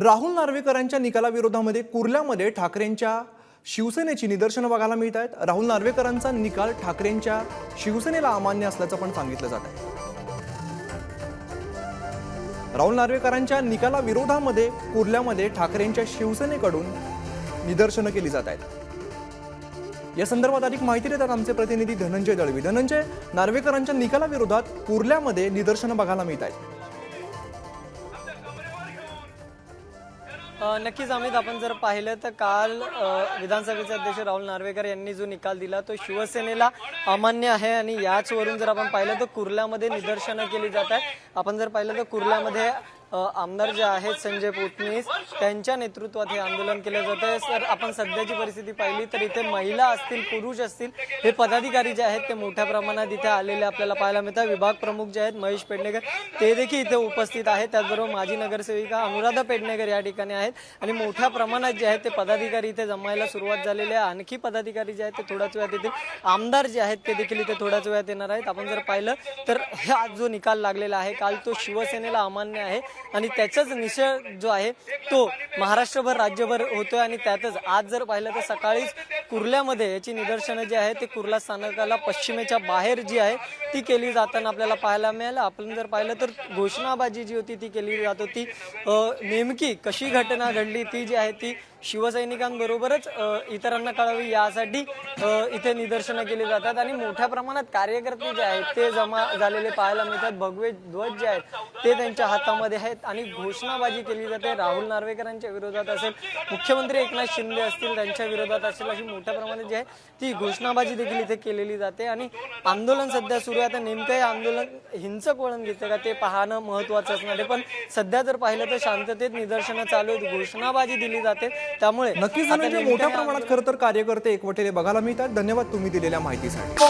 राहुल नार्वेकरांच्या निकालाविरोधामध्ये कुर्ल्यामध्ये ठाकरेंच्या शिवसेनेची निदर्शनं बघायला मिळत आहेत राहुल नार्वेकरांचा निकाल ठाकरेंच्या शिवसेनेला अमान्य असल्याचं पण सांगितलं जात आहे राहुल नार्वेकरांच्या निकालाविरोधामध्ये कुर्ल्यामध्ये ठाकरेंच्या शिवसेनेकडून निदर्शनं केली जात आहेत या संदर्भात अधिक माहिती देतात आमचे प्रतिनिधी धनंजय दळवी. धनंजय नार्वेकरांच्या निकालाविरोधात कुर्ल्यामध्ये निदर्शनं बघायला मिळत आहेत नक्कीच अमित आपण जर पाहिलं तर काल विधानसभेचे अध्यक्ष राहुल नार्वेकर यांनी जो निकाल दिला तो शिवसेनेला अमान्य आहे आणि याचवरून जर आपण पाहिलं तर कुर्ल्यामध्ये निदर्शनं केली जात आहेत. आपण जर पाहिलं तर कुर्ल्यामध्ये आमदार जे आहेत संजय पोटनीस त्यांच्या नेतृत्वात हे आंदोलन केलं जात आहे. सर आपण सध्याची परिस्थिती पाहिली तर इथे महिला असतील पुरुष असतील हे पदाधिकारी जे आहेत ते मोठ्या प्रमाणात इथे आलेले आपल्याला पाहायला मिळतात. विभाग प्रमुख जे आहेत महेश पेडणेकर ते देखील इथे उपस्थित आहेत. त्याचबरोबर माजी नगरसेविका अनुराधा पेडणेकर या ठिकाणी आहेत. आणि मोठ्या प्रमाणात जे आहेत ते पदाधिकारी इथे जमायला सुरुवात झालेली आहे. आणखी पदाधिकारी जे आहेत ते थोड्याच वेळात येतील. आमदार जे आहेत ते देखील इथे थोड्याच वेळात येणार आहेत. आपण जर पाहिलं तर हा जो निकाल लागलेला आहे काल तो शिवसेनेला अमान्य आहे. आणि त्याचाच निषेध जो आहे तो महाराष्ट्रभर राज्यभर होतोय. आणि त्यातच आज जर पाहिलं तर सकाळीच कुर्ल्यामध्ये याची निदर्शनं जी आहे ते कुर्ला स्थानकाला पश्चिमेच्या बाहेर जी आहे ती केली जाताना आपल्याला पाहायला मिळालं. आपण जर पाहिलं तर घोषणाबाजी जी होती ती केली जात होती. नेमकी कशी घटना घडली ती जी आहे ती शिवसैनिकांबरोबरच इतरांना कळावी यासाठी इथे निदर्शनं केली जातात. आणि मोठ्या प्रमाणात कार्यकर्ते जे आहेत ते जमा झालेले पाहायला मिळतात. भगवे ध्वज जे आहेत ते त्यांच्या हातामध्ये आहेत. आणि घोषणाबाजी केली जाते. राहुल नार्वेकरांच्या विरोधात असेल मुख्यमंत्री एकनाथ शिंदे असतील त्यांच्या विरोधात असेल अशी मोठ्या प्रमाणात जी आहे ती घोषणाबाजी देखील इथे केलेली जाते. आणि आंदोलन सध्या सुरू आहे. आता नेमकं हे आंदोलन हिंसक वळण घेते का ते पाहणं महत्वाचं असणार आहे. पण सध्या जर पाहिलं तर शांततेत निदर्शनं चालू आहेत. घोषणाबाजी दिली जाते. त्यामुळे नक्कीच आता म्हणजे मोठ्या प्रमाणात खरं तर कार्यकर्ते एकवटेले बघायला मिळतात. धन्यवाद तुम्ही दिलेल्या माहितीसाठी.